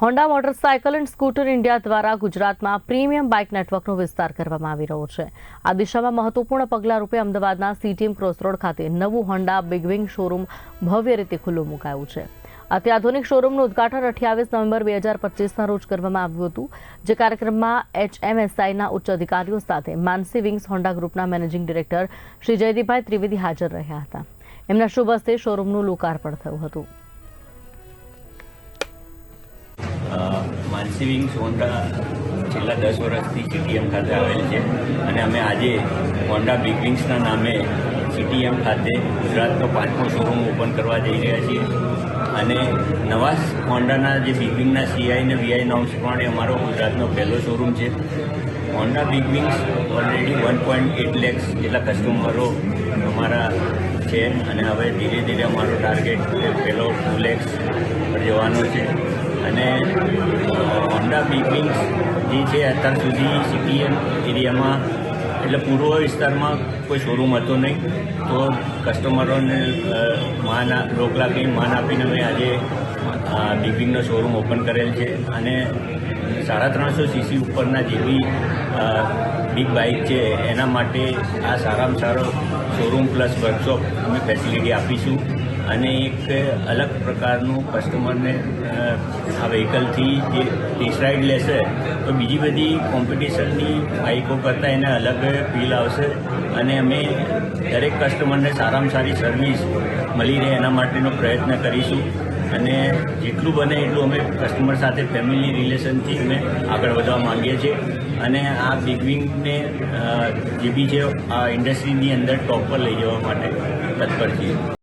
Honda motorcycle and scooter India દ્વારા ગુજરાતમાં premium bike નેટવર્કનો વિસ્તાર કરવામાં આવી રહ્યો છે. આ દિશામાં મહત્વપૂર્ણ પગલા રૂપે અમદાવાદના સીટીએમ રોડ ખાતે નવું હોન્ડા બિગવિંગ શોરૂમ ભવ્ય રીતે ખુલ્લું મુકાયું છે. અત્યાધુનિક શોરૂમનું ઉદઘાટન અઠ્યાવીસ નવેમ્બર બે હજાર પચીસના રોજ કરવામાં આવ્યું હતું, જે કાર્યક્રમમાં એચએમએસઆઈના ઉચ્ચ અધિકારીઓ સાથે માનસી વિંગ્સ હોન્ડા ગ્રુપના મેનેજિંગ ડિરેક્ટર શ્રી જયદીપભાઈ ત્રિવેદી હાજર રહ્યા હતા. એમના શુભ હસ્તે શોરૂમનું લોકાર્પણ થયું હતું. માનસી વિંગ્સ હોન્ડા છેલ્લા દસ વર્ષથી સીટીએમ ખાતે આવેલ છે. અને અમે આજે હોન્ડા બિગ વિંગ્સના નામે સીટીએમ ખાતે ગુજરાતનો પાંચમો શોરૂમ ઓપન કરવા જઈ રહ્યા છીએ. અને નવા હોન્ડાના જે બિગ વિંગના સીઆઈ અને વીઆઈ નોર્મ્સ પ્રમાણે અમારો ગુજરાતનો પહેલો શોરૂમ છે. Honda big wings already one point eight lakhs જેટલા કસ્ટમરો અમારા છે. અને હવે ધીરે ધીરે અમારો ટાર્ગેટ પહેલો ટુ લેક્સ પર જવાનો છે. અને હોન્ડા બિગ જે છે અત્યાર સુધી સીપીએમ એરિયામાં, એટલે પૂર્વ વિસ્તારમાં કોઈ શોરૂમ હતો નહીં. તો કસ્ટમરોને માન રોક લોક માન આપીને મેં આજે બિગ શોરૂમ ઓપન કરેલ છે. અને સાડા ત્રણસો સીસી ઉપરના જેવી બિગ બાઇક છે. એના માટે આ સારામાં સારો શોરૂમ પ્લસ વર્કશોપ અમે ફેસિલિટી આપીશું. અને એક અલગ પ્રકારનું કસ્ટમરને આ વ્હીકલથી જે ટેસ્ટ રાઇડ લેશે, તો બીજી બધી કોમ્પિટિશનની બાઇકો કરતાં એને અલગ ફીલ આવશે. અને અમે દરેક કસ્ટમરને સારામાં સારી સર્વિસ મળી રહે એના માટેનો પ્રયત્ન કરીશું. અને જેટલું બને એટલું અમે કસ્ટમર સાથે ફેમિલી રિલેશનથી અમે આગળ વધવા માંગીએ છીએ. અને આ બિગ વિંગને જે બી છે, આ ઇન્ડસ્ટ્રીની અંદર ટોપ પર લઈ જવા માટે તત્પર છીએ.